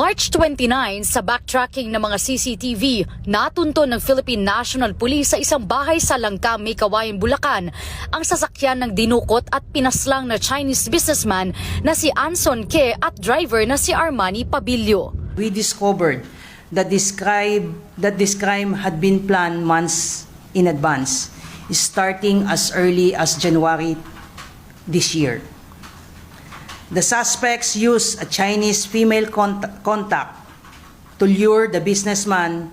March 29 sa backtracking ng mga CCTV, natunto ng Philippine National Police sa isang bahay sa Langka, May Kawayan, Bulacan ang sasakyan ng dinukot at pinaslang na Chinese businessman na si Anson Ke at driver na si Armani Pabilio. We discovered that this crime, that this crime had been planned months in advance, starting as early as January this year. The suspects used a Chinese female cont- contact to lure the businessman,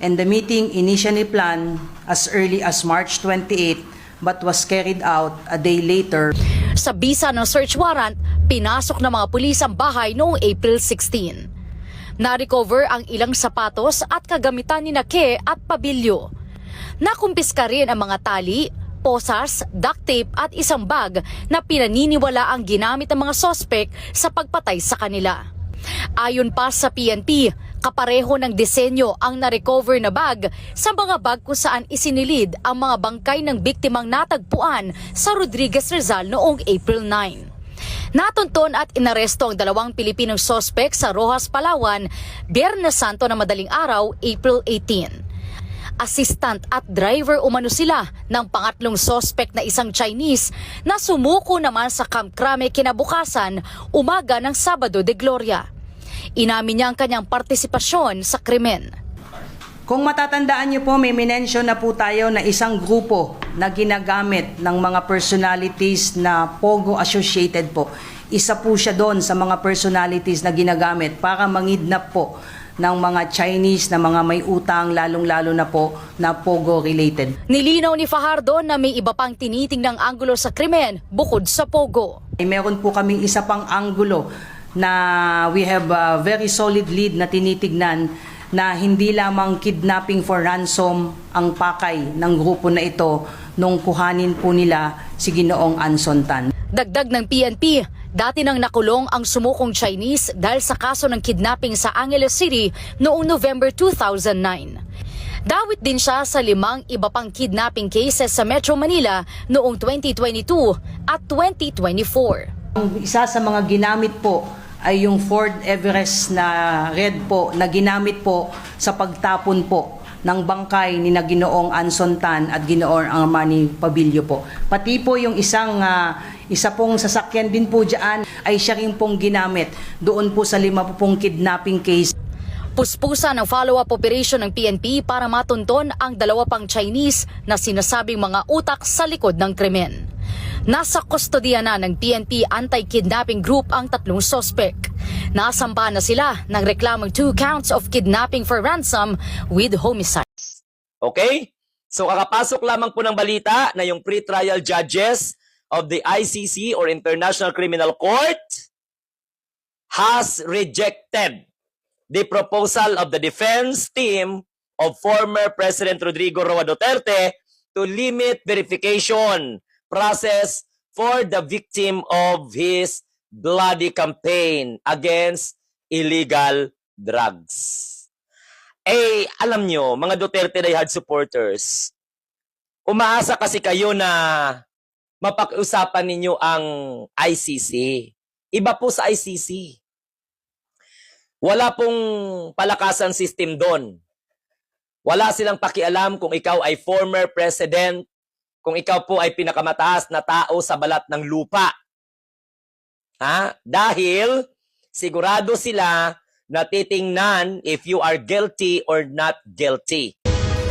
and the meeting initially planned as early as March 28 but was carried out a day later Sa bisa ng search warrant, pinasok ng mga pulis ang bahay noong April 16. Na-recover ang ilang sapatos at kagamitan ni Nake at Pabilio. Nakumpiska rin ang mga tali, posas, duct tape at isang bag na pinaniniwala ang ginamit ng mga sospek sa pagpatay sa kanila. Ayon pa sa PNP, kapareho ng disenyo ang na-recover na bag sa mga bag kung saan isinilid ang mga bangkay ng biktimang natagpuan sa Rodriguez Rizal noong April 9. Natunton at inaresto ang dalawang Pilipinong sospek sa Rojas, Palawan, Biyernes Santo na madaling araw, April 18 assistant at driver umano sila ng pangatlong sospek na isang Chinese na sumuko naman sa Camp Crame kinabukasan umaga ng Sabado de Gloria. Inamin niya ang kanyang partisipasyon sa krimen. Kung matatandaan niyo po, may minensyon na po tayo na isang grupo na ginagamit ng mga personalities na Pogo associated po. Isa po siya doon sa mga personalities na ginagamit para mangidnap po ng mga Chinese na mga may utang, lalong-lalo na po na Pogo related. Nilinaw ni Fajardo na may iba pang tinitingnang anggulo sa krimen bukod sa Pogo. Ay, meron po kaming isa pang anggulo na we have a very solid lead na tinitignan na hindi lamang kidnapping for ransom ang pakay ng grupo na ito nung kuhanin po nila si Ginoong Anson Tan. Dagdag ng PNP, dati nang nakulong ang sumukong Chinese dahil sa kaso ng kidnapping sa Angeles City noong November 2009. Dawit din siya sa limang iba pang kidnapping cases sa Metro Manila noong 2022 at 2024. Ang isa sa mga ginamit po ay yung Ford Everest na red po na ginamit po sa pagtapon po ng bangkay ni Ginoong Anson Tan at Ginoong Armani Pabilio po. Pati po yung isang ah, isa pong sasakyan din po diyan ay siya rin pong ginamit doon po sa lima po pong kidnapping case Puspusa ng follow-up operation ng PNP para matunton ang dalawa pang Chinese na sinasabing mga utak sa likod ng krimen. Nasa kustodiya na ng PNP Anti-Kidnapping Group ang tatlong sospek. Nasampa na sila ng reklamong two counts of kidnapping for ransom with homicide. Okay? So kakapasok lamang po ng balita na yung pre-trial judges of the ICC or International Criminal Court has rejected the proposal of the defense team of former President Rodrigo Roa Duterte to limit verification process for the victim of his bloody campaign against illegal drugs. Eh, alam nyo, mga Duterte Dayhad supporters, umaasa kasi kayo na mapag-usapan ninyo ang ICC. Iba po sa ICC. Wala pong palakasan system doon. Wala silang pakialam kung ikaw ay former president, kung ikaw po ay pinakamataas na tao sa balat ng lupa. Ha? Dahil sigurado sila na titingnan if you are guilty or not guilty.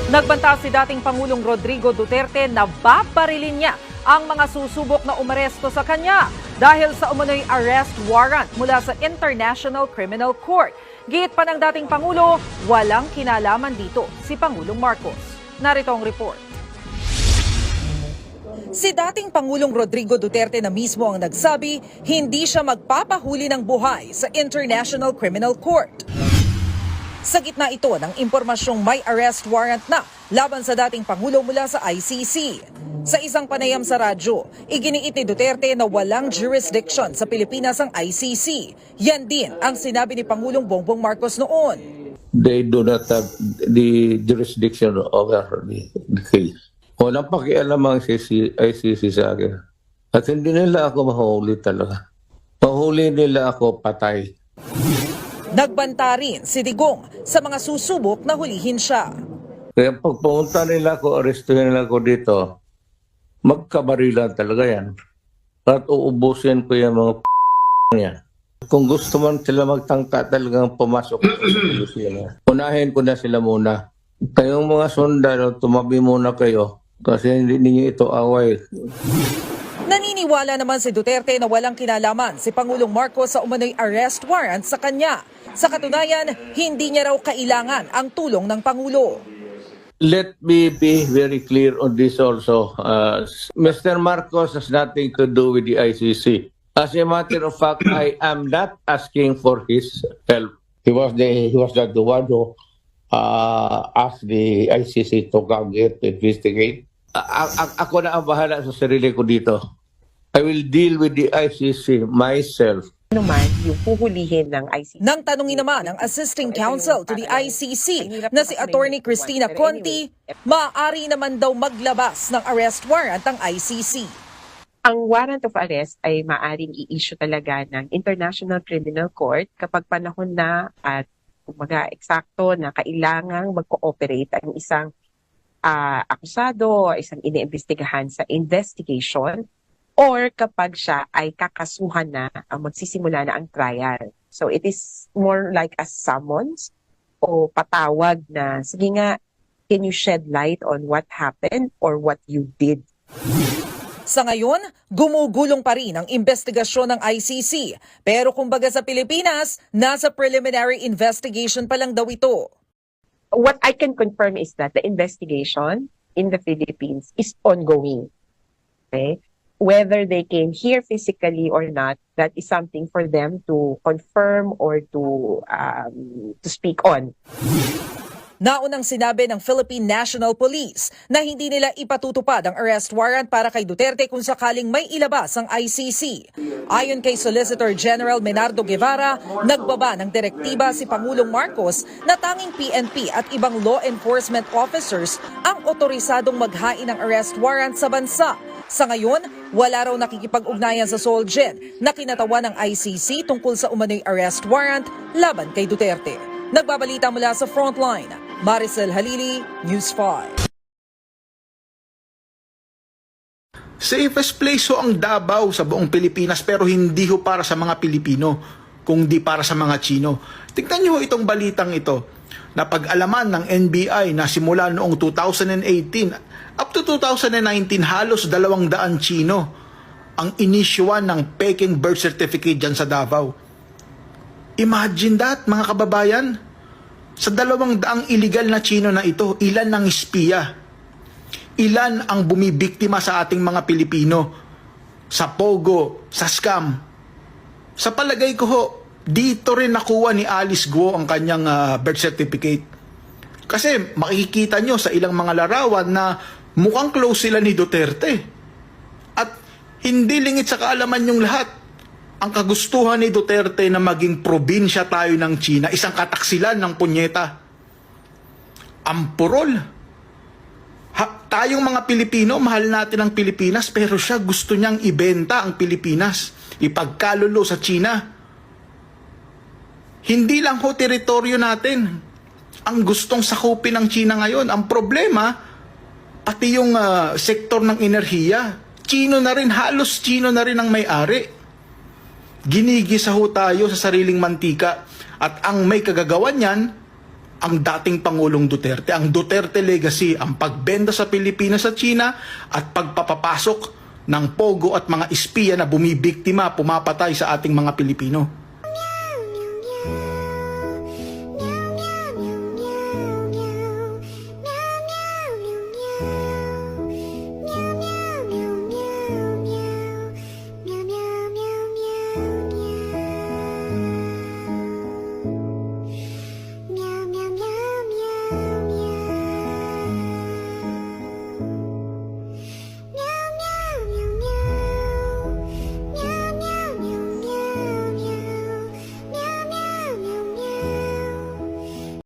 Nagbanta si dating Pangulong Rodrigo Duterte na babarilin niya ang mga susubok na umaresto sa kanya dahil sa umano'y arrest warrant mula sa International Criminal Court. Giit pa ng dating Pangulo, walang kinalaman dito si Pangulong Marcos. Narito ang report. Si dating Pangulong Rodrigo Duterte na mismo ang nagsabi, hindi siya magpapahuli ng buhay sa International Criminal Court. Sa gitna ito ng impormasyong may arrest warrant na laban sa dating Pangulo mula sa ICC. Sa isang panayam sa radyo, iginiit ni Duterte na walang jurisdiction sa Pilipinas ang ICC. Yan din ang sinabi ni Pangulong Bongbong Marcos noon. they do not have the jurisdiction over the, the case. Walang pakialam ang CC, ICC sa akin. At hindi nila ako mahuli talaga. Mahuli nila ako patay. Nagbanta rin si Digong sa mga susubok na hulihin siya. Kaya pag pumunta nila ako, arestuhin nila ako dito, magkabarilan talaga yan. At uubusin ko yung mga niya. Kung gusto man sila magtangka talagang pumasok sa sila. Unahin ko na sila muna. Kayong mga sundalo, tumabi muna kayo. Kasi hindi ninyo ito away. Naniniwala naman si Duterte na walang kinalaman si Pangulong Marcos sa umano'y arrest warrant sa kanya. Sa katunayan, hindi niya raw kailangan ang tulong ng Pangulo. Let me be very clear on this also. Uh, Mr. Marcos has nothing to do with the ICC. As a matter of fact, I am not asking for his help. He was the he was not the one who uh, asked the ICC to come here to investigate. A- a- ako na ang bahala sa sarili ko dito. I will deal with the ICC myself. Naman yung puhulihin ng ICC. Nang tanungin naman ang Assisting Counsel to the ICC na si Attorney Christina Conti, maaari naman daw maglabas ng arrest warrant ang ICC. Ang warrant of arrest ay maaring i-issue talaga ng International Criminal Court kapag panahon na at kumbaga eksakto na kailangang mag-cooperate ang isang ah, akusado isang iniimbestigahan sa investigation or kapag siya ay kakasuhan na ang magsisimula na ang trial. So it is more like a summons o patawag na, sige nga, can you shed light on what happened or what you did Sa ngayon, gumugulong pa rin ang investigasyon ng ICC. Pero kumbaga sa Pilipinas, nasa preliminary investigation pa lang daw ito. what I can confirm is that the investigation in the Philippines is ongoing. Okay? Whether they came here physically or not, that is something for them to confirm or to um, to speak on. Naunang sinabi ng Philippine National Police na hindi nila ipatutupad ang arrest warrant para kay Duterte kung sakaling may ilabas ang ICC. Ayon kay Solicitor General Menardo Guevara, nagbaba ng direktiba si Pangulong Marcos na tanging PNP at ibang law enforcement officers ang otorisadong maghain ng arrest warrant sa bansa. Sa ngayon, wala raw nakikipag-ugnayan sa Solgen na kinatawa ng ICC tungkol sa umano'y arrest warrant laban kay Duterte. Nagbabalita mula sa Frontline, Maricel Halili, News 5. Safest place ho ang Davao sa buong Pilipinas pero hindi ho para sa mga Pilipino, kundi para sa mga Chino. Tignan niyo itong balitang ito na pag-alaman ng NBI na simula noong 2018 up to 2019 halos dalawang daan Chino ang inisyuan ng Peking birth certificate dyan sa Davao. Imagine that mga kababayan. Sa dalawang daang illegal na Chino na ito, ilan ang espiya? ilan ang bumibiktima sa ating mga Pilipino sa pogo, sa scam. Sa palagay ko ho, dito rin nakuha ni Alice Guo ang kanyang ah, birth certificate. Kasi makikita nyo sa ilang mga larawan na mukhang close sila ni Duterte. At hindi lingit sa kaalaman yung lahat. Ang kagustuhan ni Duterte na maging probinsya tayo ng China, isang kataksilan ng punyeta. Ang purol. Ha, tayong mga Pilipino, mahal natin ang Pilipinas, pero siya gusto niyang ibenta ang Pilipinas, ipagkalulo sa China. Hindi lang ho teritoryo natin ang gustong sakupin ng China ngayon. Ang problema, pati yung ah, sektor ng enerhiya, Chino na rin, halos Chino na rin ang may-ari. Ginigisa ho tayo sa sariling mantika at ang may kagagawan niyan, ang dating Pangulong Duterte, ang Duterte legacy, ang pagbenda sa Pilipinas at China at pagpapapasok ng pogo at mga espiya na bumibiktima, pumapatay sa ating mga Pilipino.